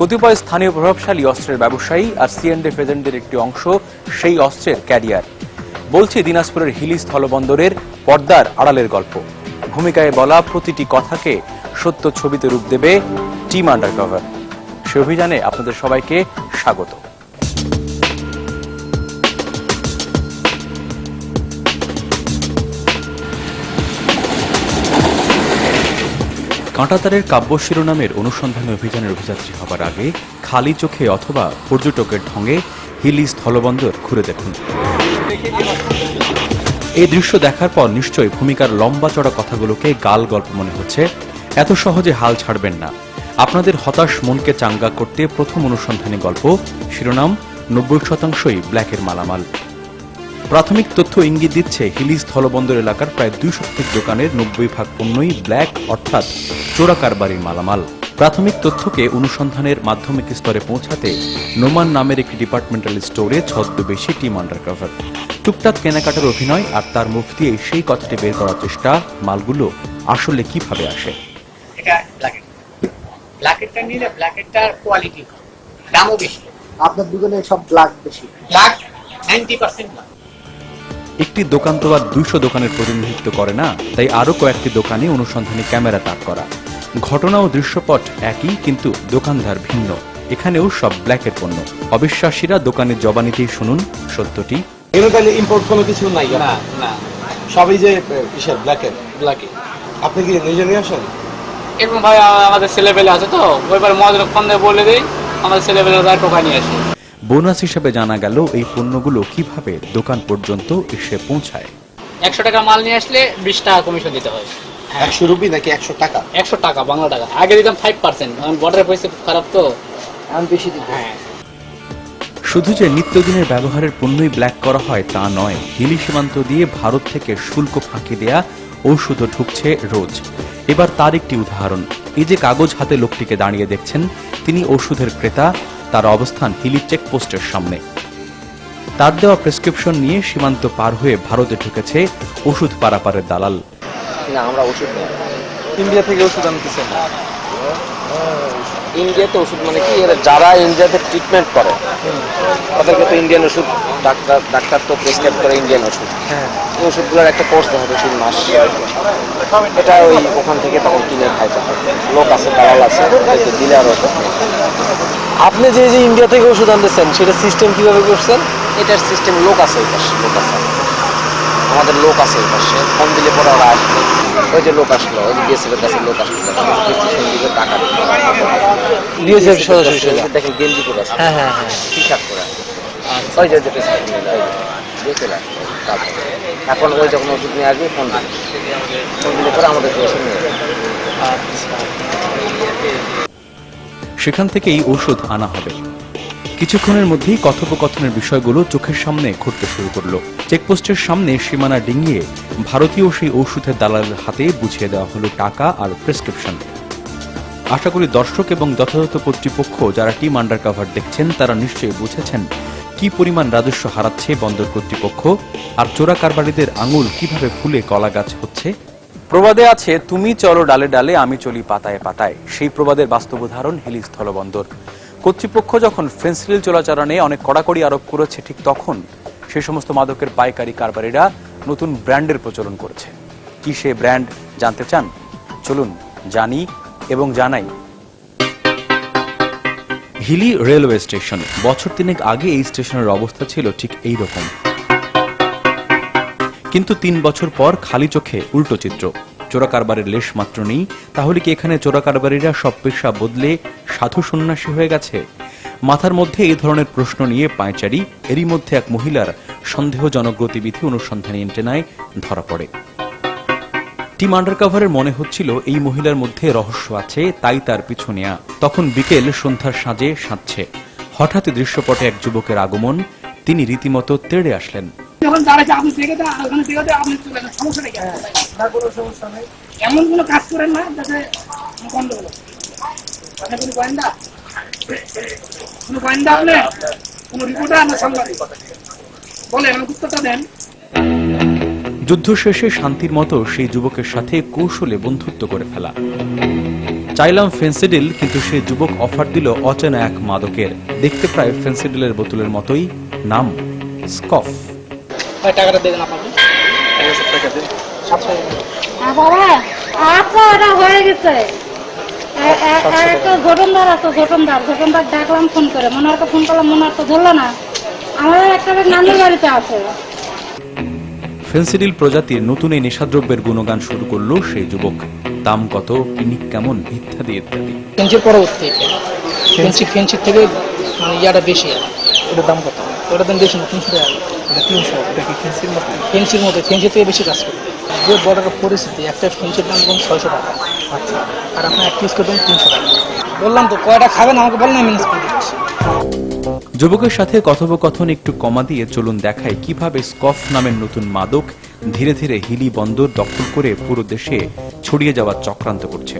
কতিপয় স্থানীয় প্রভাবশালী অস্ত্রের ব্যবসায়ী আর সিএনডি এজেন্টদের একটি অংশ সেই অস্ত্রের ক্যারিয়ার। বলছি দিনাজপুরের হিলি স্থলবন্দরের পর্দার আড়ালের গল্প। ভূমিকায় বলা প্রতিটি কথাকে সত্য ছবিতে রূপ দেবে টিম আন্ডার কভার সে অভিযানে আপনাদের সবাইকে স্বাগত। কাঁটাতারের কাব্য শিরোনামের অনুসন্ধানী অভিযানের অভিযাত্রী হবার আগে খালি চোখে অথবা পর্যটকের ঢঙে হিলি স্থলবন্দর ঘুরে দেখুন। এই দৃশ্য দেখার পর নিশ্চয়ই ভূমিকার লম্বা চড়া কথাগুলোকে গাল গল্প মনে হচ্ছে। এত সহজে হাল ছাড়বেন না। আপনাদের হতাশ মনকে চাঙ্গা করতে প্রথম অনুসন্ধানী গল্প, শিরোনাম নব্বই শতাংশই ব্ল্যাকের মালামাল। প্রাথমিক তথ্য ইঙ্গিত দিচ্ছে হিলি স্থলবন্দর এলাকার প্রায় দুই শতাধিক দোকানের নব্বই ভাগ পণ্যই ব্ল্যাক অর্থাৎ চোরা কারবারির মালামাল। প্রাথমিক তথ্যকে অনুসন্ধানের মাধ্যমিক স্তরে পৌঁছাতে নোমান নামের একটি ডিপার্টমেন্টাল স্টোরে ছদ্মবেশী টিম আন্ডারকভার। টুকটাক কেনাকাটার অভিনয় আর তার মুখ দিয়ে সেই কথাটি বের করার চেষ্টা মালগুলো আসলে কীভাবে আসে? এটা ব্ল্যাকেট ব্ল্যাকেটটা নিলে ব্ল্যাকেটটার কোয়ালিটি দামও বেশি। আপনার দোকানে সব ব্ল্যাক বেশি। ব্ল্যাক নাইনটি পার্সেন্ট একটি দোকান তো আর দুইশো দোকানের প্রতিনিধিত্ব করে না তাই আরও কয়েকটি দোকানে অনুসন্ধানী ক্যামেরা তাক করা। ঘটনা ও দৃশ্যপট একই কিন্তু দোকানদার ভিন্ন। এখানেও সব ব্ল্যাকের পণ্য। অবিশ্বাসীরা দোকানের জবানিতেই শুনুন সত্যটি। তাহলে ইম্পোর্ট কোনো কিছু নাই? না না। সবই যে কিসের ব্ল্যাকের? ব্ল্যাকে। আপনি কি নিজে নিয়ে আসেন? এরকম ভাই আমাদের ছেলেপেলে আছে তো ওইবার মদের ফোন দিয়ে বলে দিই আমাদের ছেলেপেলে তার টোকা নিয়ে আসে। বোনাস হিসেবে জানা গেল এই পণ্যগুলো কীভাবে দোকান পর্যন্ত এসে পৌঁছায়। একশো টাকা মাল নিয়ে আসলে বিশ টাকা কমিশন দিতে হয়। একশো রুপি নাকি একশো টাকা? একশো টাকা বাংলা টাকা। আগে দিতাম ফাইভ পার্সেন্ট এখন বর্ডারের পরিস্থিতি খুব খারাপ তো। আমি বেশি দিই হ্যাঁ। শুধু যে নিত্যদিনের ব্যবহারের পণ্যই ব্ল্যাক করা হয় তা নয় হিলি সীমান্ত দিয়ে ভারত থেকে শুল্ক ফাঁকি দেয়া ঔষধও ঢুকছে রোজ। এবার তার একটি উদাহরণ। এই যে কাগজ হাতে লোকটিকে দাঁড়িয়ে দেখছেন তিনি ওষুধের ক্রেতা তার অবস্থান হিলি চেকপোস্টের সামনে। তার দেওয়া প্রেসক্রিপশন নিয়ে সীমান্ত পার হয়ে ভারতে ঢুকেছে ওষুধ পারাপারের দালাল। না, আমরা ওষুধ ইন্ডিয়া থেকে ওষুধ আনতেছেন। ইন্ডিয়াতে ওষুধ মানে কি এরা যারা ইন্ডিয়াতে ট্রিটমেন্ট করে তাদেরকে তো ইন্ডিয়ান ওষুধ ডাক্তার ডাক্তার তো প্রেসক্রাইব করে ইন্ডিয়ান ওষুধ। হ্যাঁ। এই ওষুধগুলোর একটা কোর্স দেখা তিন মাস। এটা ওই ওখান থেকে তখন কিনে খাইতে হয় লোক আছে দালাল আছে দিলে আরও আপনি যে যে ইন্ডিয়া থেকে ওষুধ আনতেছেন সেটা সিস্টেম কীভাবে করছেন? এটার সিস্টেম লোক আছে এই পাশে লোক আছে। আমাদের লোক আছে এই পাশে। ফোন দিলে পরে ওরা আসবে। ওই যে লোক আসলো ওই যে বিএসএফ কাছে লোক আসলো টাকা সরাসরি দেখেন গেঞ্জি করে আছে। হ্যাঁ হ্যাঁ হ্যাঁ। টি শার্ট করে আছে। ওই যে চলে এখন ওই যখন ওষুধ নিয়ে আসবে ফোন ফোন দিলে পরে আমাদের ওষুধ নিয়ে যাবে। সেখান থেকে এই ঔষধ আনা হবে। কিছুক্ষণের মধ্যেই কথোপকথনের বিষয়গুলো চোখের সামনে ঘটতে শুরু করল। চেকপোস্টের সামনে সীমানা ডিঙিয়ে ভারতীয় সেই ঔষধের দালালের হাতে বুঝিয়ে দেওয়া হলো টাকা আর প্রেসক্রিপশন। আশা করি দর্শক এবং যথাযথ কর্তৃপক্ষ যারা টিম আন্ডার কাভার দেখছেন, তারা নিশ্চয়ই বুঝেছেন কি পরিমাণ রাজস্ব হারাচ্ছে বন্দর কর্তৃপক্ষ আর চোরা কারবারিদের আঙুল কীভাবে ফুলে কলা গাছ হচ্ছে। প্রবাদে আছে, তুমি চলো ডালে ডালে, আমি চলি পাতায় পাতায়। সেই প্রবাদের বাস্তব উদাহরণ হিলি স্থলবন্দর কর্তৃপক্ষ যখন ফেন্সিল চোরাচালানে অনেক কড়াকড়ি আরোপ করেছে, ঠিক তখন সেই সমস্ত মাদকের পাইকারি কারবারিরা নতুন ব্র্যান্ডের প্রচলন করেছে। কি সে ব্র্যান্ড জানতে চান? চলুন জানি এবং জানাই। Hili railway station. বছর তিনেক আগে এই স্টেশনের অবস্থা ছিল ঠিক এই রকম কিন্তু তিন বছর পর খালি চোখে উল্টো চিত্র। চোরা কারবারের লেশ মাত্র নেই, তাহলে কি এখানে চোরা কারবারিরা সব পেশা বদলে সাধু সন্ন্যাসী হয়ে গেছে? মাথার মধ্যে এই ধরনের প্রশ্ন নিয়ে পায়চারি, এরই মধ্যে এক মহিলার সন্দেহজনক গতিবিধি অনুসন্ধানী এন্টেনায় ধরা পড়ে। টিম আন্ডারকভারের মনে হচ্ছিল এই মহিলার মধ্যে রহস্য আছে, তাই তার পিছু নেয়া। তখন বিকেল সন্ধ্যার সাজে সাজছে হঠাৎ দৃশ্যপটে এক যুবকের আগমন, তিনি রীতিমতো তেড়ে আসলেন। যখন দাঁড়াচ্ছে আপনি দেখে দেন আর ওখানে দেখে দেন আপনি চলে যান সমস্যা নেই। না কোনো সমস্যা নেই। এমন কোনো কাজ করেন না যাতে গন্ডগোল হয়। আপনি কোনো গোয়েন্দা? কোনো গোয়েন্দা আপনি? কোনো রিপোর্টার না সাংবাদিক? বলেন আমি উত্তরটা দেন। যুদ্ধ শেষে শান্তির মতো সেই যুবকের সাথে কৌশলে বন্ধুত্ব করে ফেলা। চাইলাম ফেন্সিডিল কিন্তু সে যুবক অফার দিল অচেনা এক মাদকের। দেখতে প্রায় ফেন্সিডিলের বোতলের মতোই নাম স্কফ। ভাই টাকাটা দেবেন আপনাকে। সাতশো। আর বাবা আচ্ছা এটা হয়ে গেছে। এ- এ- একটা ঘটনদার আছে ঘটনদার ঘটনদার ডাকলাম ফোন করে। ফোন করলাম ধরলো না। আমাদের একটা বেশ বাড়িতে আছে। ফেন্সিডিল প্রজাতির নতুন এই নেশাদ্রব্যের গুণগান শুরু করল সেই যুবক। দাম কত পিনিক কেমন ইত্যাদি ইত্যাদি। ফেন্সির পরবর্তী। ফেন্সি ফেন্সির থেকে মানে ইয়াটা বেশি। ওটার দাম কত? ওটার দাম বেশি না তিনশো টাকা। এটা তিনশো এটা কি ফেন্সির মতো? ফেন্সির মতো ফেন্সির থেকে বেশি কাজ করে যে বর্ডারের পরিস্থিতি একটা ফেন্সির দাম ছয়শো টাকা। আচ্ছা। আর আপনার এক পিস করবেন তিনশো টাকা। বললাম তো কয়টা খাবেন? আমাকে বলেন আমি করে দিচ্ছি। যুবকের সাথে কথোপকথন একটু কমা দিয়ে চলুন দেখায় কীভাবে স্কফ নামের নতুন মাদক ধীরে ধীরে হিলি বন্দর দখল করে পুরো দেশে ছড়িয়ে যাওয়ার চক্রান্ত করছে।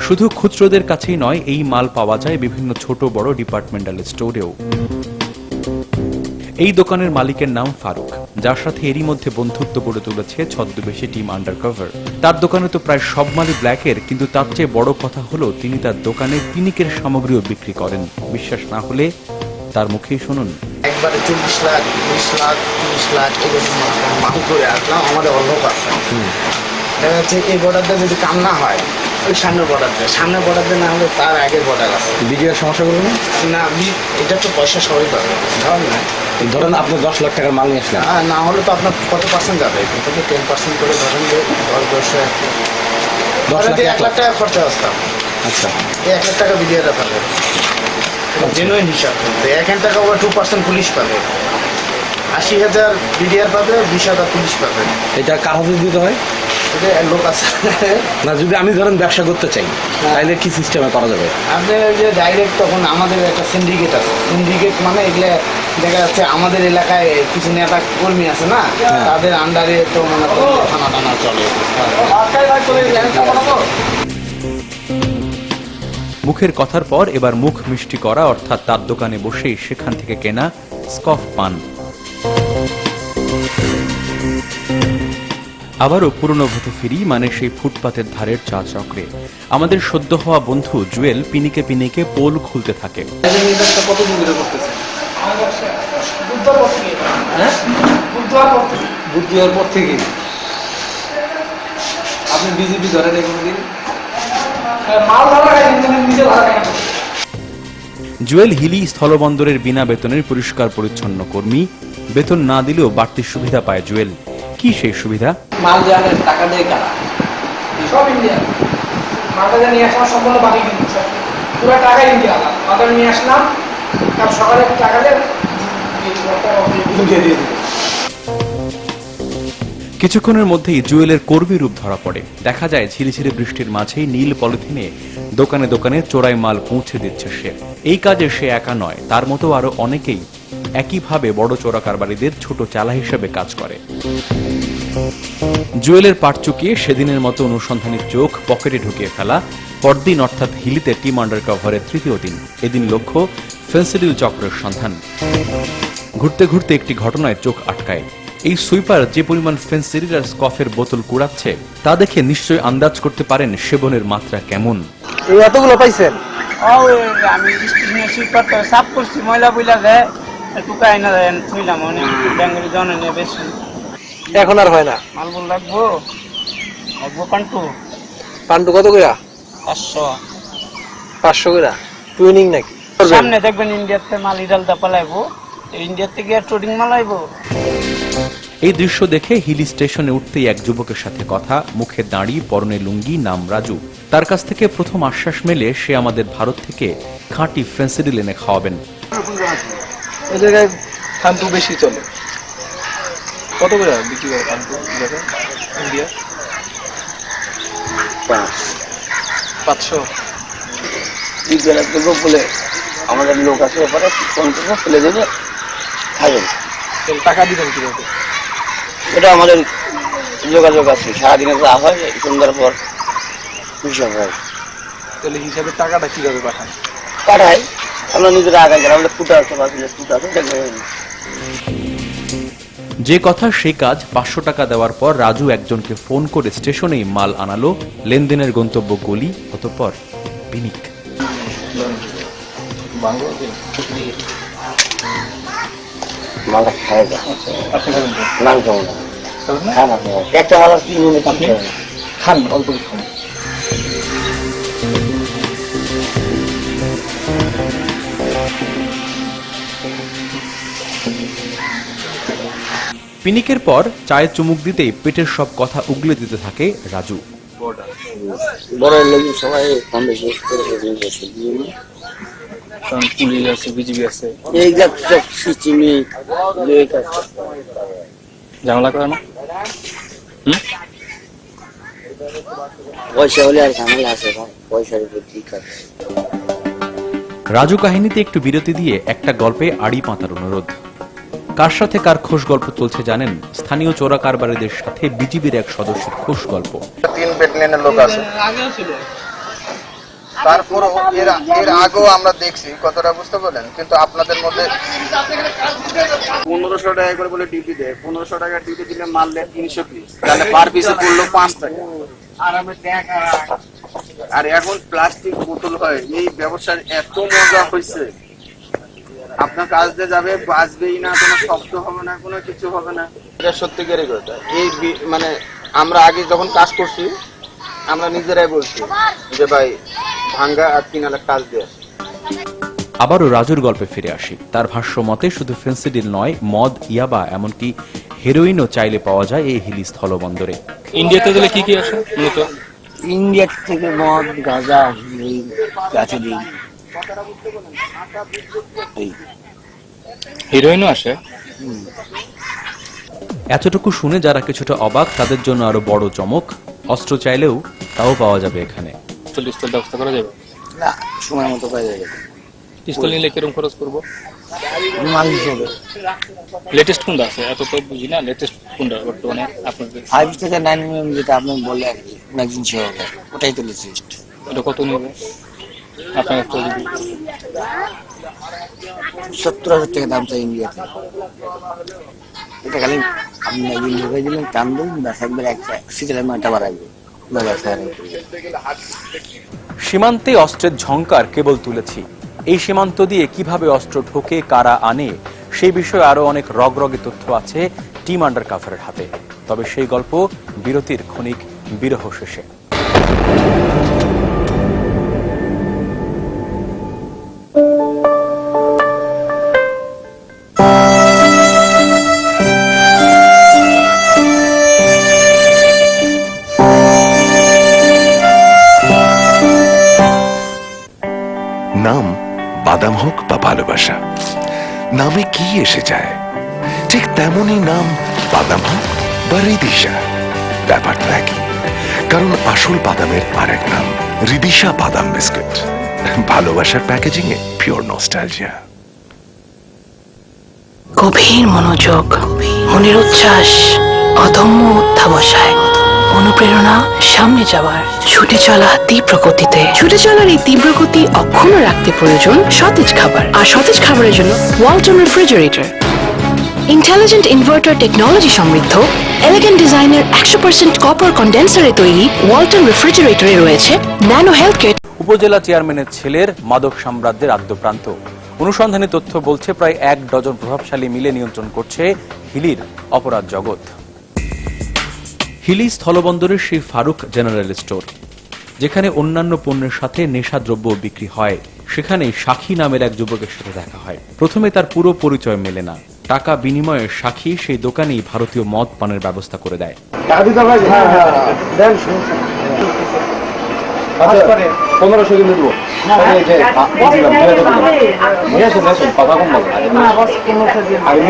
শুধু খুচরোদের কাছেই নয় এই মাল পাওয়া যায় বিভিন্ন ছোট বড় ডিপার্টমেন্টাল স্টোরেও এই দোকানের মালিকের নাম ফারুক যার সাথে এরই মধ্যে বন্ধুত্ব গড়ে তুলেছে ছদ্মবেশী টিম আন্ডারকভার। তার দোকানে তো প্রায় সব মালই ব্ল্যাকের কিন্তু তার চেয়ে বড় কথা হলো তিনি তার দোকানে পিনিকের সামগ্রীও বিক্রি করেন। বিশ্বাস না হলে তার মুখেই শুনুন। একবারে চল্লিশ লাখ বিশ লাখ তিরিশ লাখ এরকম মাল করে আসলাম আমাদের অন্য দেখা যাচ্ছে এই বর্ডারটা যদি কাম না হয় ওই সামনের বর্ডারটা সামনের বর্ডারটা না হলে তার আগের বর্ডার আছে। বিজয়ের সমস্যাগুলো না না এটা তো পয়সা সবাই পাবে। ধরেন না। ধরেন আপনি দশ লাখ টাকার মাল নিয়ে আসলেন। আর না হলে তো আপনার কত পার্সেন্ট যাবে? এখান থেকে টেন পার্সেন্ট করে ধরেন যে দশ দশ দশ লাখ এক লাখ। টাকা খরচা আসতাম আচ্ছা। এই এক লাখ টাকা বিডিআরটা পাবে। জেনুইন হিসাব কিন্তু এক টাকা ওরা টু পার্সেন্ট পুলিশ পাবে। আশি হাজার বিডিআর পাবে বিশ হাজার পুলিশ পাবে। এটা কার হাতে দিতে হয়? লোক আছে। না যদি আমি ধরেন ব্যবসা করতে চাই তাহলে কি সিস্টেমে করা যাবে? আপনি ওই যে ডাইরেক্ট তখন আমাদের একটা সিন্ডিকেট আছে। সিন্ডিকেট মানে এগুলো দেখা যাচ্ছে আমাদের এলাকায় কিছু নেতা কর্মী আছে না তাদের আন্ডারে তো মনে করেন থানা টানা চলে। মুখের কথার পর এবার মুখ মিষ্টি করা অর্থাৎ তার দোকানে বসেই সেখান থেকে কেনা স্কফ পান। আবারও পুরনো ভূতে ফিরি মানে সেই ফুটপাতের ধারের চা চক্রে। আমাদের সদ্য হওয়া বন্ধু জুয়েল পিনিকে পিনিকে পোল খুলতে থাকে। জুয়েল হিলি স্থলবন্দরের বিনা বেতনের পরিষ্কার পরিচ্ছন্ন কর্মী। বেতন না দিলেও বাড়তি সুবিধা পায় জুয়েল। কি সেই সুবিধা? মাল টাকা দিয়ে কারা সব ইন্ডিয়া মালটা নিয়ে আসলাম সম্পূর্ণ বাকি কিন্তু সব পুরো টাকা ইন্ডিয়া মালটা নিয়ে আসলাম কাল সকালে টাকা দিয়ে দিয়ে দিয়ে কিছুক্ষণের মধ্যেই জুয়েলের কর্মী রূপ ধরা পড়ে। দেখা যায় ঝিরিঝিরি বৃষ্টির মাঝেই নীল পলিথিনে দোকানে দোকানে চোরাই মাল পৌঁছে দিচ্ছে সে। এই কাজে সে একা নয় তার মতো আরও অনেকেই একইভাবে বড় চোরা কারবারিদের ছোট চালা হিসেবে কাজ করে। জুয়েলের পাট চুকিয়ে সেদিনের মতো অনুসন্ধানী চোখ পকেটে ঢুকিয়ে ফেলা পরদিন অর্থাৎ হিলিতে টিম আন্ডার কভারের তৃতীয় দিন। এদিন লক্ষ্য ফেন্সিডিল চক্রের সন্ধান। ঘুরতে ঘুরতে একটি ঘটনায় চোখ আটকায়। এই সুইপার যে পরিমাণ ফেন্সিডিল আর স্কফের বোতল কুড়াচ্ছে তা দেখে নিশ্চয়ই আন্দাজ করতে পারেন সেবনের মাত্রা কেমন। এতগুলো পাইছেন? আমি সাফ করছি ময়লা বইলা দেয় টুকাই না দেয় থইলাম অনেক ব্যাঙ্গলি জন বেশি। এখন আর হয় না? লাগবো। লাগবো পান্ডু কত কইরা? পাঁচশো। পাঁচশো কইরা? টুইনিং নাকি? সামনে দেখবেন ইন্ডিয়াতে মাল ইডালটা পালাইবো। ইন্ডিয়া থেকে আর ট্রেডিং মাল আইবো। এই দৃশ্য দেখে হিলি স্টেশনে উঠতেই এক যুবকের সাথে কথা মুখে দাঁড়ি পরনে লুঙ্গি নাম রাজু। তার কাছ থেকে প্রথম আশ্বাস মেলে সে আমাদের ভারত থেকে খাঁটি ফেন্সিডিল এনে খাওয়াবেন। এই জায়গায় পান্ডু বেশি চলে। কত করে বিক্রি করে এই জায়গায়? ইন্ডিয়া পাঁচশো? বিজ্ঞানের দেবো বলে আমাদের লোক আছে ব্যাপারে ফোন করব ফেলে দেবে খাবেন টাকা দিবেন কীভাবে? এটা আমাদের যোগাযোগ আছে সারাদিনে যা হয় সন্ধ্যার পর হিসাব হয়। তাহলে হিসাবে টাকাটা কীভাবে পাঠান? পাঠাই। আমরা নিজেরা আগে গেলাম আমাদের ফুটা আছে বাসিলে ফুটা আছে যে কথা সেই কাজ পাঁচশো টাকা দেওয়ার পর রাজু একজনকে ফোন করে স্টেশনেই মাল আনালো লেনদেনের গন্তব্য গলি অতঃপর না? একটা মাল খান অল্প কিছু পিনিকের পর চায়ে চুমুক দিতেই পেটের সব কথা উগলে দিতে থাকে রাজু। বড় লোক সবাই কম বেশি আছে বুঝলি? কারণ পুলিশ আছে বিজিবি আছে। এই সব সিচিমি ঝামেলা করে না? পয়সা হলে আর ঝামেলা আছে পয়সার উপর ঠিক আছে রাজু কাহিনীতে একটু বিরতি দিয়ে একটা গল্পে আড়ি পাতার অনুরোধ। কার সাথে কার খোশ গল্প চলছে জানেন? স্থানীয় চোরা কারবারিদের সাথে বিজিবির এক সদস্যের খোশ গল্প। তিন ব্যাটালিয়নের লোক আছে। তারপরও এর এর আগেও আমরা দেখছি কতটা বুঝতে পারলেন? কিন্তু আপনাদের মধ্যে পনেরোশো টাকা করে বলে ডিউটি দেয়। পনেরোশো টাকা ডিউটি দিলে মারলে তিনশো পিস তাহলে পার পিসে পড়ল পাঁচ টাকা। আর আমি আর এখন প্লাস্টিক বোতল হয়। এই ব্যবসার এত মজা হয়েছে আপনার কাজ দিয়ে যাবে বাঁচবেই না কোনো শব্দ হবে না কোনো কিছু হবে না। এটা সত্যিকারই কথা এই মানে আমরা আগে যখন কাজ করছি আমরা নিজেরাই বলছি যে ভাই ভাঙ্গা আর তিন লাখ কাজ দিয়ে আসি। আবারও রাজুর গল্পে ফিরে আসি। তার ভাষ্য মতে শুধু ফেন্সিডিল নয় মদ ইয়াবা এমনকি হেরোইনও চাইলে পাওয়া যায় এই হিলি স্থলবন্দরে। ইন্ডিয়াতে গেলে কি কি আসে মূলত? ইন্ডিয়া থেকে মদ গাঁজা এই গাছে দিই এই হিরোইনও আসে। এতটুকু শুনে যারা কিছুটা অবাক তাদের জন্য আরও বড় চমক। অস্ত্র চাইলেও তাও পাওয়া যাবে এখানে। পিস্তল টিস্তল ব্যবস্থা করা যাবে? না সময় মতো পাই যাবে। পিস্তল নিলে কীরকম খরচ করব? মাল হিসেবে লেটেস্ট কোনটা আছে? এত তো বুঝি না লেটেস্ট কোনটা? বর্তমানে আপনাদের ফাইভ থেকে নাইন যেটা আপনি বললে আর কি ম্যাগজিন সহকারে ওটাই তো লেটেস্ট এটা কত নেবে? আপনার সত্তর হাজার টাকা দাম চাই ইন্ডিয়াতে এটা খালি আপনি ম্যাগজিন ঢুকে দিলেন টান ব্যাস একবার একটা মাটা বাড়াবে সীমান্তে অস্ত্রের ঝংকার কেবল তুলেছি। এই সীমান্ত দিয়ে কীভাবে অস্ত্র ঢোকে কারা আনে সেই বিষয়ে আরও অনেক রগরগে তথ্য আছে টিম আন্ডার কাভারের হাতে। তবে সেই গল্প বিরতির ক্ষণিক বিরহ শেষে। বাদাম হোক বা ভালোবাসা, নামে কি এসে যায়? ঠিক তেমনই নাম বাদাম হোক বা রিদিশা ব্যাপারটা একই, কারণ আসল বাদামের আরেক নাম রিদিশা বাদাম বিস্কুট। ভালোবাসার প্যাকেজিং এ পিওর নস্টালজিয়া গভীর মনোযোগ, মনের উচ্ছ্বাস, অদম্য অধ্যাবসায়, অনুপ্রেরণা সামনে যাওয়ার ছুটে চলা তীব্র গতিতে। ছুটে চলার এই তীব্র গতি অক্ষুণ্ণ রাখতে প্রয়োজন সতেজ খাবার, আর সতেজ খাবারের জন্য Walton refrigerator intelligent inverter technology সমৃদ্ধ এলিগেন্ট ডিজাইনের একশো পার্সেন্ট কপার কন্ডেন্সারে তৈরি ওয়ালটন রেফ্রিজারেটরে রয়েছে ন্যানো হেলথ কেয়ার উপজেলা চেয়ারম্যানের ছেলের মাদক সাম্রাজ্যের আদ্যপ্রান্ত। অনুসন্ধানী তথ্য বলছে, প্রায় এক ডজন প্রভাবশালী মিলে নিয়ন্ত্রণ করছে হিলির অপরাধ জগৎ। হিলি স্থলবন্দরের সেই ফারুক জেনারেল স্টোর যেখানে অন্যান্য পণ্যের সাথে নেশাদ্রব্য বিক্রি হয় সেখানে সাক্ষী নামের এক যুবকের সাথে দেখা হয়। প্রথমে তার পুরো পরিচয় মেলে না। টাকা বিনিময়ে সাক্ষী সেই দোকানেই ভারতীয় মদ পানের ব্যবস্থা করে দেয়। পনেরোশো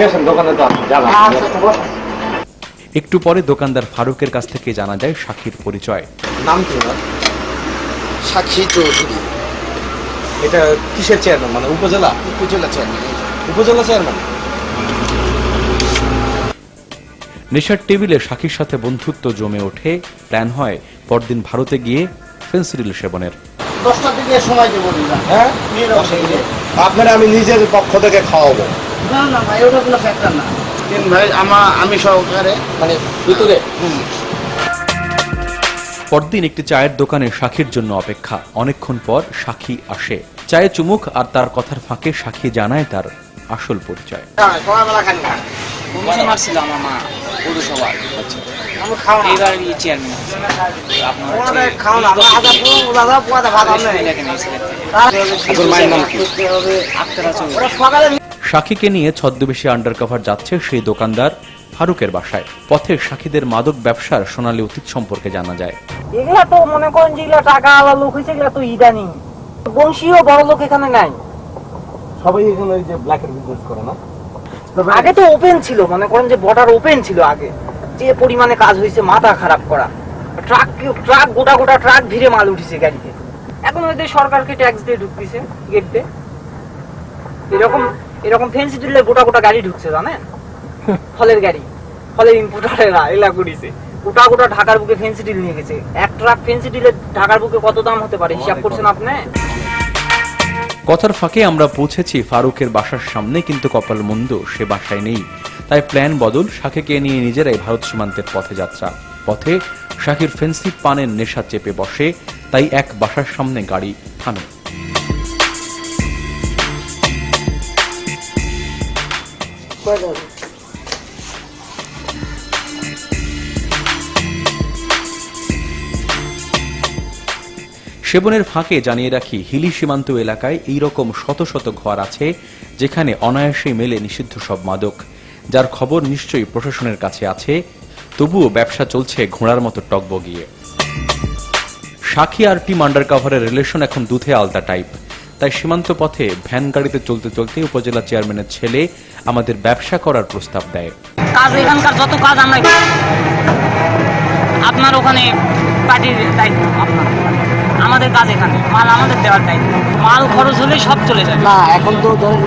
আসেন দোকানে তো যাবেন একটু পরে দোকানদার ফারুকের কাছ থেকে জানা যায় সাক্ষীর পরিচয়। নাম কি ওনার? সাক্ষী চৌধুরী। এটা কিসের চেয়ারম্যান মানে উপজেলা? উপজেলা চেয়ারম্যান উপজেলা চেয়ারম্যান নেশার টেবিলে সাক্ষীর সাথে বন্ধুত্ব জমে ওঠে প্ল্যান হয় পরদিন ভারতে গিয়ে ফেন্সিডিল সেবনের। দশটার দিকে সময় দেবো হ্যাঁ। আপনারা আমি নিজের পক্ষ থেকে খাওয়াবো। না না ভাই ওটা কোনো ফ্যাক্টর না। তিন ভাই আমা আমি সহকারে মানে ভিতরে। পরদিন একটি চায়ের দোকানে সাক্ষীর জন্য অপেক্ষা। অনেকক্ষণ পর সাক্ষী আসে। চায়ে চুমুক আর তার কথার ফাঁকে সাক্ষী জানায় তার আসল পরিচয়। কি? ওরা সকালে সাক্ষীকে নিয়ে ছদ্মবেশী আন্ডারকভার যাচ্ছে সেই দোকানদার ফারুকের বাসায়। পথে সাক্ষীদের মাদক ব্যবসার সোনালী অতীত সম্পর্কে জানা যায়। এগুলা তো মনে করেন যে এগুলা টাকা আলা লোক হয়েছে এগুলা তো ইদানিং। বংশীয় বড় লোক এখানে নাই। সবাই এখানে ওই যে ব্ল্যাকের বিজনেস করে না? আগে তো ওপেন ছিল মনে করেন যে বর্ডার ওপেন ছিল আগে। যে পরিমাণে কাজ হয়েছে মাথা খারাপ করা। ট্রাক ট্রাক গোটা গোটা ট্রাক ভিড়ে মাল উঠেছে গাড়িতে। এখন ওদের সরকারকে ট্যাক্স দিয়ে ঢুকতেছে গেট দিয়ে। এরকম এরকম ফেন্সি দিলে গোটা গোটা গাড়ি ঢুকছে জানেন? ফলের গাড়ি ফলের ইম্পোর্টারেরা এলা করিছে। গোটা গোটা ঢাকার বুকে ফেন্সি ডিল নিয়ে গেছে। এক ট্রাক ফেন্সি ডিলে ঢাকার বুকে কত দাম হতে পারে হিসাব করছেন আপনি? কথার ফাঁকে আমরা পৌঁছেছি ফারুকের বাসার সামনে কিন্তু কপাল মন্দ সে বাসায় নেই। তাই প্ল্যান বদল শাকিকে নিয়ে নিজেরাই ভারত সীমান্তের পথে যাত্রা। পথে শাকির ফেন্সি পানের নেশা চেপে বসে তাই এক বাসার সামনে গাড়ি থামে। সেবনের ফাঁকে জানিয়ে রাখি, হিলি সীমান্ত এলাকায় এই রকম শত শত ঘর আছে যেখানে অনায়াসে মেলে নিষিদ্ধ সব মাদক। যার খবর নিশ্চয়ই প্রশাসনের কাছে আছে, তবুও ব্যবসা চলছে ঘোড়ার মতো টকবগিয়ে। সাক্ষী আর টিম আন্ডার কাভারের রিলেশন এখন দুধে আলতা টাইপ তাই সীমান্ত পথে ভ্যান গাড়িতে চলতে চলতে উপজেলা চেয়ারম্যানের ছেলে আমাদের ব্যবসা করার প্রস্তাব দেয়। কাজ এখানকার যত কাজ আমরা আপনার ওখানে পার্টির দায়িত্ব আপনার। আমাদের কাজ এখানে মাল আমাদের দেওয়ার দায়িত্ব। মাল খরচ হলে সব চলে যায়। না এখন তো ধরেন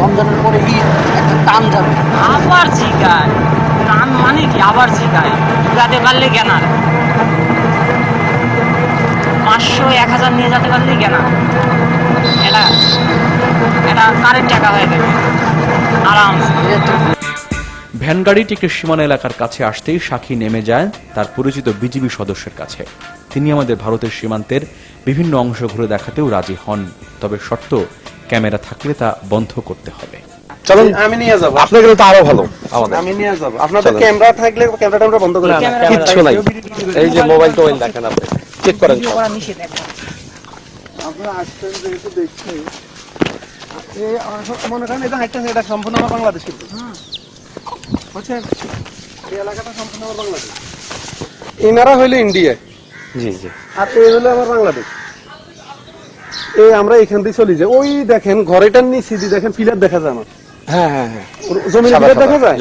রমজানের পরে ঈদ একটা টান যাবে। আবার জিগায়। টান মানে কি? আবার জিগায়। যাতে পারলে কেনার পাঁচশো এক হাজার নিয়ে যেতে পারলে কেনার এটা এটা কারেন্ট টাকা হয়ে যাবে। আরামসে। ভ্যান গাড়িটি একটি সীমানা এলাকার কাছে আসতেই সাক্ষী নেমে যায় তার পরিচিত বিজিবি সদস্যের কাছে। তিনি আমাদের ভারতের সীমান্তের বিভিন্ন অংশ ঘুরে দেখাতেও রাজি হন তবে শর্ত ক্যামেরা থাকলে তা বন্ধ করতে হবে। চলুন। আমি নিয়ে যাব। আপনার গেলে তো আরও ভালো। আমাদের। আমি নিয়ে যাব। আপনাদের চলেন। ক্যামেরা থাকলে ক্যামেরা ট্যামেরা বন্ধ করে কিচ্ছু নাই। এই যে মোবাইল টোবাইল দেখেন আপনি। চেক করেন। আপনারা আসছেন যেহেতু মনে করেন এটা একটা এটা সম্পূর্ণ আমার বাংলাদেশ কিন্তু। বুঝছেন? এই এলাকাটা সম্পূর্ণ আমার বাংলাদেশ। এনারা হইল ইন্ডিয়া জি জি। আর এই হলো আমার বাংলাদেশ। এই আমরা এখান দিয়ে চলি যাই ওই দেখেন ঘরেটার নিচে দিয়ে দেখেন ফিলার দেখা যায় আমার হ্যাঁ হ্যাঁ হ্যাঁ। জমিনে সাদা দেখা যায়?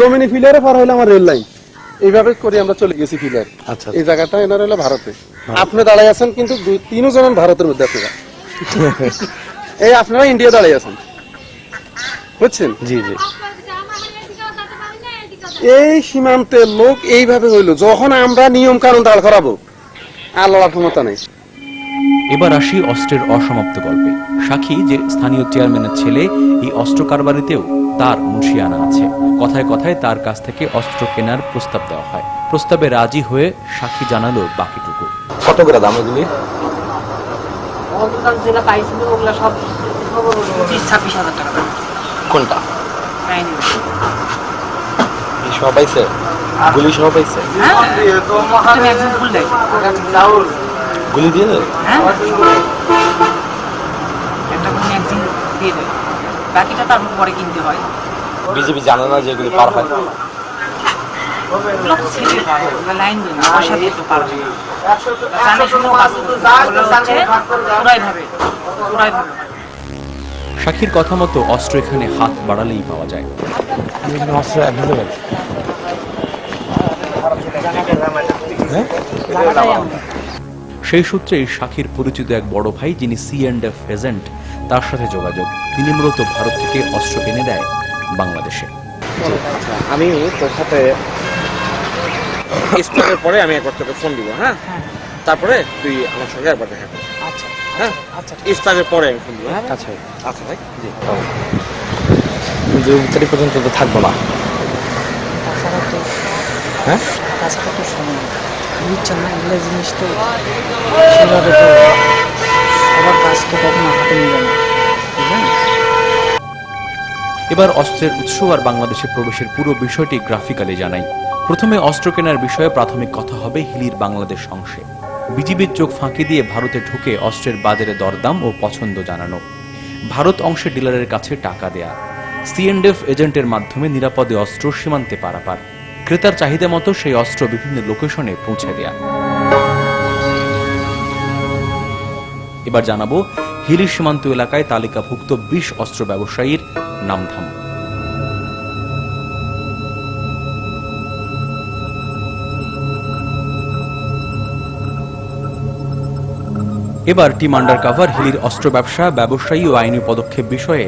জমিনে ফিলারে পার হইলে আমার রেল লাইন। এইভাবে করে আমরা চলে গেছি ফিলার আচ্ছা এই জায়গাটা এনার হলো ভারতে। আপনি দাঁড়াই আছেন কিন্তু দুই তিনও জন ভারতের মধ্যে আপনারা। এই আপনারা ইন্ডিয়া দাঁড়াই আছেন। বুঝছেন? জি জি। এই সীমান্তের লোক এইভাবে হইল যখন আমরা নিয়ম কানুন দাঁড় করাবো আর লড়ার ক্ষমতা নেই। এবার আসি অস্ত্রের অসমাপ্ত গল্পে। সাক্ষী যে স্থানীয় চেয়ারম্যানের ছেলে এই অস্ত্র কারবারিতেও তার মুন্সিয়ানা আছে। কথায় কথায় তার কাছ থেকে অস্ত্র কেনার প্রস্তাব দেওয়া হয়। প্রস্তাবে রাজি হয়ে সাক্ষী জানালো বাকিটুকু। কত করে দাম এগুলি যেগুলো পাইছিল ওগুলো সব পঁচিশ ছাব্বিশ হাজার টাকা কোনটা? পাইনি। পাইছে? গুলি সহ পাইছে? হ্যাঁ গুলি দিয়ে দেবে? হ্যাঁ? একটা কোনো একদিন দিয়ে দেয়। বাকিটা তারপর পরে কিনতে হয়। বিজেপি জানে না যে এগুলি পার হয় ওগুলো তো ছেলে পায় ওগুলো সাক্ষীর কথা মতো অস্ত্র এখানে হাত বাড়ালেই পাওয়া যায়। অস্ত্র অ্যাভেলেবেল সেই সূত্রেই সাক্ষীর পরিচিত এক বড় ভাই যিনি সি অ্যান্ড এফ এজেন্ট, তার সাথে যোগাযোগ। তিনি মূলত ভারত থেকে অস্ত্র এনে দেয় বাংলাদেশে। আমি তোর সাথে স্টার্টের পরে আমি একবার তোকে ফোন দিব হ্যাঁ? তারপরে তুই আমার সঙ্গে একবার দেখা কর আচ্ছা হ্যাঁ? আচ্ছা স্টার্টের পরে আমি ফোন দিব হ্যাঁ? আচ্ছা আচ্ছা ভাই। জি দুই তারিখ পর্যন্ত তো থাকব না। হ্যাঁ? কাছে কত সময় বুঝছেন না এগুলো জিনিস তো সেভাবে তো সবার কাজ তো কখনো হাতে নিবে না। এবার অস্ত্রের উৎস আর বাংলাদেশে প্রবেশের পুরো বিষয়টি গ্রাফিক্যালি জানাই। প্রথমে অস্ত্র কেনার বিষয়ে প্রাথমিক কথা হবে হিলির বাংলাদেশ অংশে। বিজিবির চোখ ফাঁকি দিয়ে ভারতে ঢুকে অস্ত্রের বাজারে দরদাম ও পছন্দ জানানো। ভারত অংশে ডিলারের কাছে টাকা দেয়া। সিএনডেফ এজেন্টের মাধ্যমে নিরাপদে অস্ত্র সীমান্তে পারাপার। ক্রেতার চাহিদা মতো সেই অস্ত্র বিভিন্ন লোকেশনে পৌঁছে দেয়া। এবার জানাব, হিলি সীমান্ত এলাকায় তালিকাভুক্ত বিশ অস্ত্র ব্যবসায়ীর নামধাম। এবার টিম আন্ডার কাভার হিলির অস্ত্র ব্যবসা, ব্যবসায়ী ও আইনি পদক্ষেপ বিষয়ে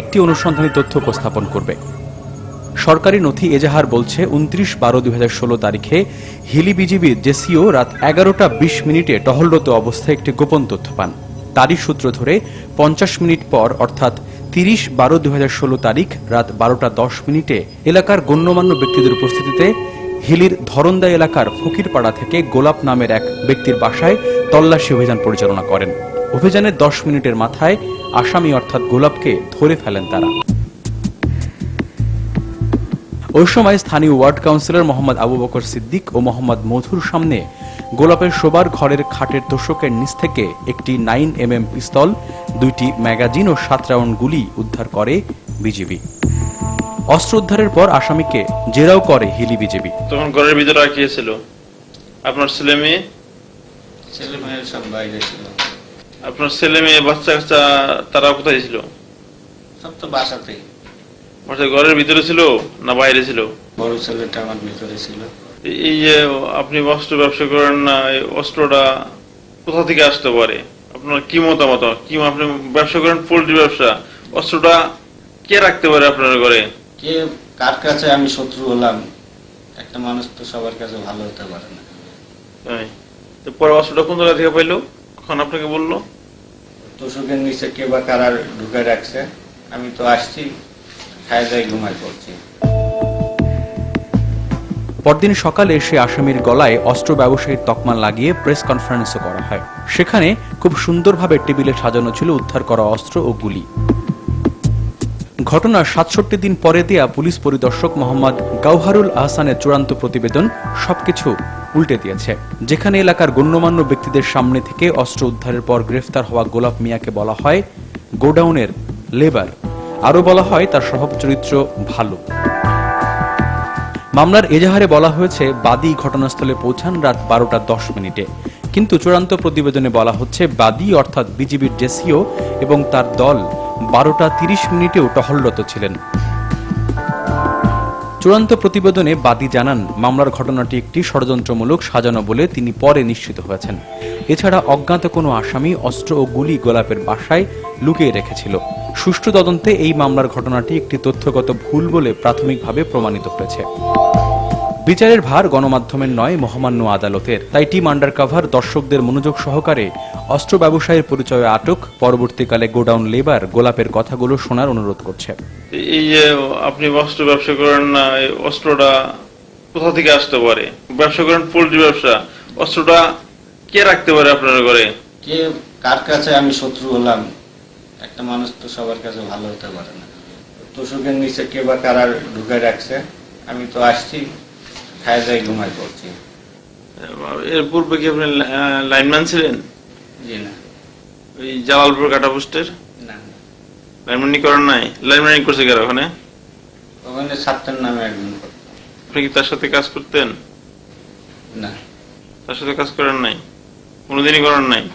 একটি অনুসন্ধানী তথ্য উপস্থাপন করবে। সরকারি নথি এজাহার বলছে, উনত্রিশ বারো দুই তারিখে হিলি বিজিবির জেসিও রাত এগারোটা বিশ মিনিটে টহলরত অবস্থায় একটি গোপন তথ্য পান। তারই সূত্র ধরে পঞ্চাশ মিনিট পর, অর্থাৎ তিরিশ বারো দুই তারিখ রাত বারোটা দশ মিনিটে এলাকার গণ্যমান্য ব্যক্তিদের উপস্থিতিতে হিলির ধরন্দা এলাকার ফকিরপাড়া থেকে গোলাপ নামের এক ব্যক্তির বাসায় তল্লাশি অভিযান পরিচালনা করেন। অভিযানের দশ মিনিটের মাথায় আসামি অর্থাৎ গোলাপকে ধরে ফেলেন তারা। ওই সময় স্থানীয় ওয়ার্ড কাউন্সিলর মোহাম্মদ আবু বকর সিদ্দিক ও মোহাম্মদ মধুর সামনে গোলাপের শোবার ঘরের খাটের তোষকের নিচ থেকে একটি নাইন এম এম পিস্তল, দুইটি ম্যাগাজিন ও সাত রাউন্ড গুলি উদ্ধার করে বিজিবি। অস্ত্র উদ্ধারের পর আসামিকে জেরাও করে হিলি বিজেপি তখন ঘরের ভিতরে রাখিয়ে ছিল? আপনার ছেলে মেয়ে? ছেলে মেয়ের সব বাইরে ছিল। আপনার ছেলে মেয়ে বাচ্চা কাচ্চা তারা কোথায় ছিল? সব তো বাসাতেই। অর্থাৎ ঘরের ভিতরে ছিল না বাইরে ছিল? বড় ছেলেটা আমার ভিতরে ছিল। এই- যে আপনি অস্ত্র ব্যবসা করেন না এই অস্ত্রটা কোথা থেকে আসতে পারে? আপনার কি মতামত? কি আপনি ব্যবসা করেন পোল্ট্রি ব্যবসা অস্ত্রটা কে রাখতে পারে আপনার ঘরে? কে কার কাছে আমি শত্রু হলাম? একটা মানুষ তো সবার কাছে ভালো হতে পারে না। তো পরে অস্ত্রটা কোন জায়গা থেকে পাইলো? কখন আপনাকে বলল? তোষকের নিচে কে বা কারা ঢুকে রাখছে আমি তো আসছি খায় দায় ঘুমাই পড়ছি। পরদিন সকালে সে আসামির গলায় অস্ত্র ব্যবসায়ীর তকমা লাগিয়ে প্রেস কনফারেন্সও করা হয়। সেখানে খুব সুন্দরভাবে টেবিলে সাজানো ছিল উদ্ধার করা অস্ত্র ও গুলি। ঘটনার সাতষট্টি দিন পরে দেয়া পুলিশ পরিদর্শক মোহাম্মদ গাউহারুল আহসানের চূড়ান্ত প্রতিবেদন সবকিছু উল্টে দিয়েছে। যেখানে এলাকার গণ্যমান্য ব্যক্তিদের সামনে থেকে অস্ত্র উদ্ধারের পর গ্রেফতার হওয়া গোলাপ মিয়াকে বলা হয় গোডাউনের লেবার। আরও বলা হয় তার স্বভাব চরিত্র ভালো। মামলার এজাহারে বলা হয়েছে, বাদী ঘটনাস্থলে পৌঁছান রাত বারোটা দশ মিনিটে। কিন্তু চূড়ান্ত প্রতিবেদনে বলা হচ্ছে, বাদী অর্থাৎ বিজিবির জেসিও এবং তার দল বারোটা তিরিশ মিনিটেও টহলরত ছিলেন। চূড়ান্ত প্রতিবেদনে বাদী জানান, মামলার ঘটনাটি একটি ষড়যন্ত্রমূলক সাজানো বলে তিনি পরে নিশ্চিত হয়েছেন। এছাড়া অজ্ঞাত কোনো আসামি অস্ত্র ও গুলি গোলাপের বাসায় লুকিয়ে রেখেছিল। সুষ্ঠু তদন্তে এই মামলার ঘটনাটি একটি তথ্যগত ভুল বলে প্রাথমিকভাবে প্রমাণিত হয়েছে। বিচারের ভার গণমাধ্যমের নয়, মহামান্য আদালতের। তাই টিম আন্ডারকাভার, দর্শকদের মনোযোগ সহকারে অস্ত্র ব্যবসায়ীর পরিচয়ে আটক, পরবর্তীকালে গোডাউন লেবার গোলাপের কথাগুলো শোনার অনুরোধ করছে। এই যে আপনি অস্ত্র ব্যবসা করেন না এই অস্ত্রটা কোথা থেকে আসতে পারে? ব্যবসা করেন পোল্ট্রি ব্যবসা অস্ত্রটা কে রাখতে পারে আপনার ঘরে? কে কার কাছে আমি শত্রু হলাম? একটা মানুষ তো সবার কাছে ভালো হতে পারে না। তোষকের নিচে কে বা কারা ঢুকে রাখছে আমি তো আসছি খায় দায় ঘুমাই পড়ছি। এর পূর্বে কি আপনি লাইনম্যান ছিলেন? জি না। ওই জালালপুর কাটা পোস্টের? লাইনম্যানি করেন নাই? লাইনম্যানি করছে কারা ওখানে? ওখানে ছাত্রের নামে একজন আপনি কি তার সাথে কাজ করতেন? না। তার সাথে কাজ করেন নাই? কোনোদিনই করেন নাই?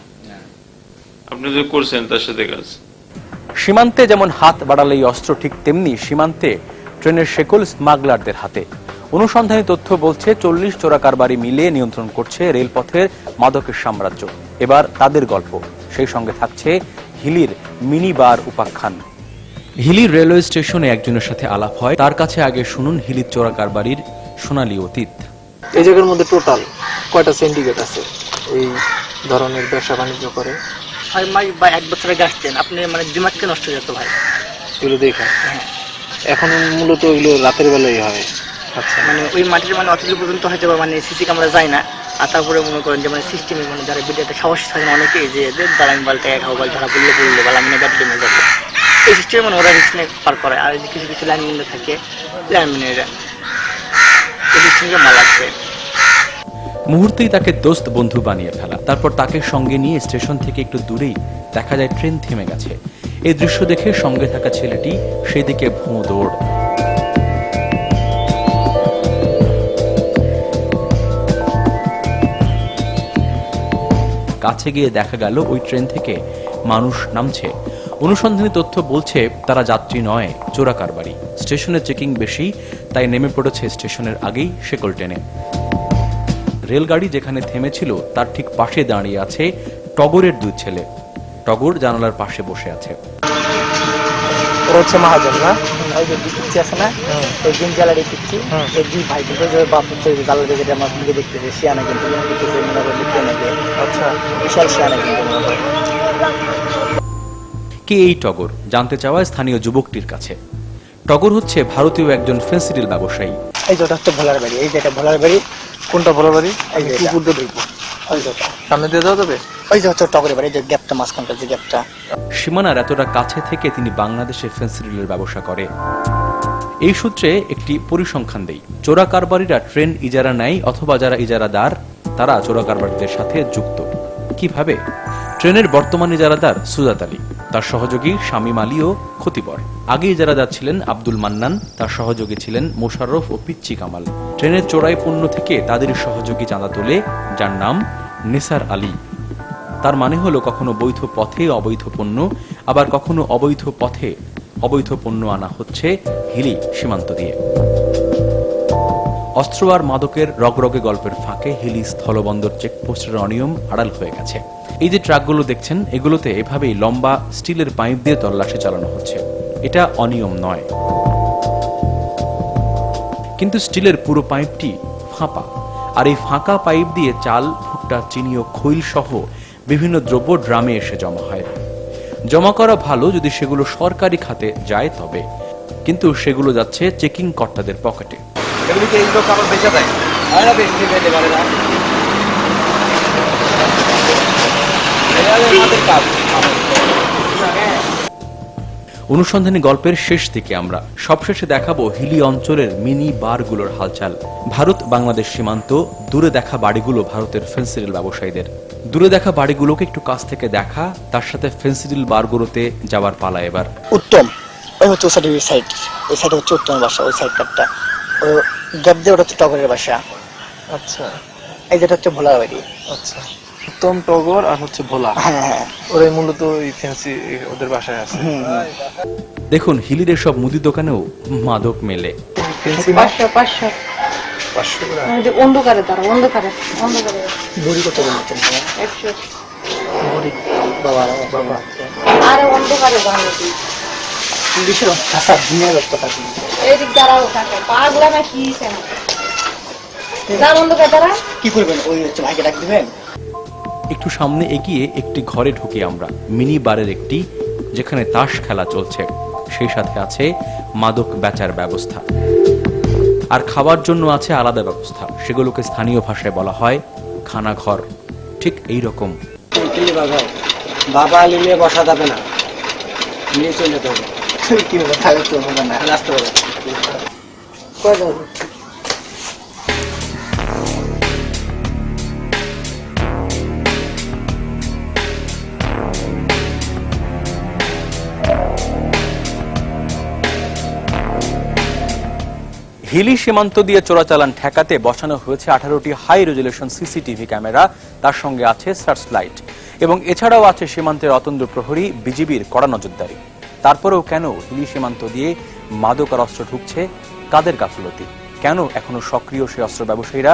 আপনি যে করছেন তার সাথে কাজ। সীমান্তে যেমন হাত বাড়ালেই অস্ত্র ঠিক তেমনি সীমান্তে ট্রেনের শেকল স্মাগলারদের হাতে। অনুসন্ধানী তথ্য বলছে চল্লিশ চোরা কারবারি মিলে নিয়ন্ত্রণ করছে রেলপথের মাদকের সাম্রাজ্য। এবার তাদের গল্প। সেই সঙ্গে থাকছে হিলির মিনি বার উপাখ্যান। হিলির রেলওয়ে স্টেশনে একজনের সাথে আলাপ হয়। তার কাছে আগে শুনুন হিলির চোরা কারবারির সোনালী অতীত। এই জায়গার মধ্যে টোটাল কয়টা সিন্ডিকেট আছে? এই ধরনের ব্যবসা বাণিজ্য করে। ছয় মাস বা এক বছর আগে আসছেন আপনি মানে দিমাগকে নষ্ট হয়ে যেত ভাই। এগুলো দেখেন। এখন মূলত এগুলো রাতের বেলায় হয়। আচ্ছা। মানে ওই মাটির মানে অতদূর পর্যন্ত হয়তো মানে সিসি ক্যামেরা যায় না। আর তারপরে মনে করেন যে মানে সিস্টেমে মানে যারা বিদ্যাতে সাহস থাকে না অনেকেই যে দালামি বালটা এক হাওয়াল ধরা পড়লে পড়লে বা লামিনে গাড়ি নেমে যাবে এই সিস্টেমে মানে ওরা রিস্ক পার করে। আর কিছু কিছু লাইনম্যানরা থাকে লাইনম্যানেরা এই সিস্টেমকে মাল লাগবে মুহূর্তেই তাকে দোস্ত বন্ধু বানিয়ে ফেলা। তারপর তাকে সঙ্গে নিয়ে স্টেশন থেকে একটু দূরেই দেখা যায় ট্রেন থেমে গেছে। এই দৃশ্য দেখে সঙ্গে থাকা ছেলেটি সেদিকে ভোঁ দৌড়। কাছে গিয়ে দেখা গেল ওই ট্রেন থেকে মানুষ নামছে। অনুসন্ধানী তথ্য বলছে, তারা যাত্রী নয় চোরা কারবারি স্টেশনের চেকিং বেশি, তাই নেমে পড়েছে স্টেশনের আগেই শেকল ট্রেনে। রেলগাড়ি যেখানে থেমেছিল, তার ঠিক পাশে দাঁড়িয়ে আছে টগরের দুই ছেলে। টগর জানালার পাশে বসে আছে। ওরা হচ্ছে মহাজন না? ওই যে পিচ্ছি আছে না? এই দিন জ্বালারি পিচ্ছি এই দুই ভাই কিন্তু যে বাপ হচ্ছে জ্বালা দেখে আমার দিকে দেখতেছে শিয়ানা কিন্তু দেখতেছে মনে করে লিখতে আচ্ছা। বিশাল শিয়ানা কিন্তু মনে করে কে এই টগর? জানতে চাওয়া স্থানীয় যুবকটির কাছে। টগর হচ্ছে ভারতীয় একজন ফেন্সিডিল ব্যবসায়ী। এই যে ওটা হচ্ছে ভোলার বাড়ি এই যে এটা ভোলার বাড়ি। কোনটা ভোলার বাড়ি? এই যে কুকুর দিয়ে ঢুকবো যে সামনে দিয়ে যাওয়া যাবে ওই যে হচ্ছে টগরের বাড়ি যে গ্যাপটা মাঝখানটা, যে গ্যাপটা। সীমানার এতটা কাছে থেকে তিনি বাংলাদেশে ফেন্সিডিলের ব্যবসা করে। এই সূত্রে একটি পরিসংখ্যান দেই। চোরা কারবারিরা ট্রেন ইজারা নেয় অথবা যারা ইজারাদার, তারা চোরা কারবারিদের সাথে যুক্ত। কীভাবে? ট্রেনের বর্তমান ইজারাদার সুজাত আলী। তার সহযোগী শামীম আলীও ক্ষতিপর। আগে ইজারাদার ছিলেন আব্দুল মান্নান, তার সহযোগী ছিলেন মোশাররফ ও পিচ্চি কামাল। ট্রেনের চোরাই পণ্য থেকে তাদের সহযোগী চাঁদা তোলে, যার নাম নিসার আলী। তার মানে হলো কখনো বৈধ পথে অবৈধ পণ্য, আবার কখনো অবৈধ পথে অবৈধ পণ্য আনা হচ্ছে হিলি সীমান্ত দিয়ে। অস্ত্র আর মাদকের রগরগে গল্পের ফাঁকে হিলি স্থলবন্দর চেকপোস্টের অনিয়ম আড়াল হয়ে গেছে। এই যে ট্রাকগুলো দেখছেন, এগুলোতে এভাবেই লম্বা স্টিলের পাইপ দিয়ে তল্লাশি চালানো হচ্ছে। এটা অনিয়ম নয়। কিন্তু স্টিলের পুরো পাইপটি ফাঁপা, আর এই ফাঁকা পাইপ দিয়ে চাল, ভুট্টা, চিনি ও খৈল সহ বিভিন্ন দ্রব্য ড্রামে এসে জমা হয়। জমা করা ভালো যদি সেগুলো সরকারি খাতে যায় তবে। কিন্তু সেগুলো যাচ্ছে চেকিং কর্তাদের পকেটে। এগুলি কি অনুসন্ধানী গল্পের শেষ দিকে আমরা। সবশেষে দেখাবো হিলি অঞ্চলের মিনি বারগুলোর হালচাল। ভারত, বাংলাদেশ সীমান্ত, দূরে দেখা বাড়িগুলো ভারতের ফেন্সিডিল ব্যবসায়ীদের। দূরে দেখা বাড়িগুলোকে একটু কাছ থেকে দেখা, তার সাথে ফেন্সিডিল বারগুলোতে যাওয়ার পালা এবার। উত্তম, ওই হচ্ছে ওই সাইডে ওই সাইড ওই সাইডে হচ্ছে উত্তমের বাসা, ওই সাইডটা ও গ্যাপ দিয়ে ওটা হচ্ছে টগরের বাসা। আচ্ছা এই যেটা হচ্ছে ভোলার বাড়ি। আচ্ছা। উত্তম টগর আর হচ্ছে ভোলা। হ্যাঁ হ্যাঁ। ওরাই মূলত ওই ফ্যান্সি ওদের বাসায় আছে। দেখুন হিলির সব মুদি দোকানেও মাদক মেলে। পাঁচশো পাঁচশো। পাঁচশো করে ওই যে অন্ধকারে তারা অন্ধকারে অন্ধকারে। বুড়ি কত বলছেন একশো। বুড়ি বাবা বাবা আরে অন্ধকারে ভালো পুলিশের ভাষা দিনের রক্ত থাকে দাঁড়াও থাকে পা গুলা না কি যার অন্ধকার তারা কি করবেন? ওই হচ্ছে ভাইকে ডাক দিবেন? একটু সামনে এগিয়ে একটি ঘরে ঢুকি আমরা। মিনি বারের একটি যেখানে তাস খেলা চলছে। সেই সাথে আছে মাদক বেচার ব্যবস্থা। আর খাওয়ার জন্য আছে আলাদা ব্যবস্থা। সেগুলোকে স্থানীয় ভাষায় বলা হয় খানাঘর। ঠিক এই রকম। বাবা নিয়ে বসা যাবে না। নিয়ে চলে যেতে হবে কি হবে? তাহলে তো হবে। না আসতে হিলি সীমান্ত দিয়ে চোরাচালান ঠেকাতে বসানো হয়েছে আঠারোটি হাই রেজুলেশন সিসিটিভি ক্যামেরা তার সঙ্গে আছে সার্চ লাইট এবং এছাড়াও আছে সীমান্তের অতন্দ্র প্রহরী বিজিবির কড়া নজরদারি। তারপরেও কেন হিলি সীমান্ত দিয়ে মাদক আর অস্ত্র ঢুকছে? কাদের গাফলতি? কেন এখনও সক্রিয় সেই অস্ত্র ব্যবসায়ীরা?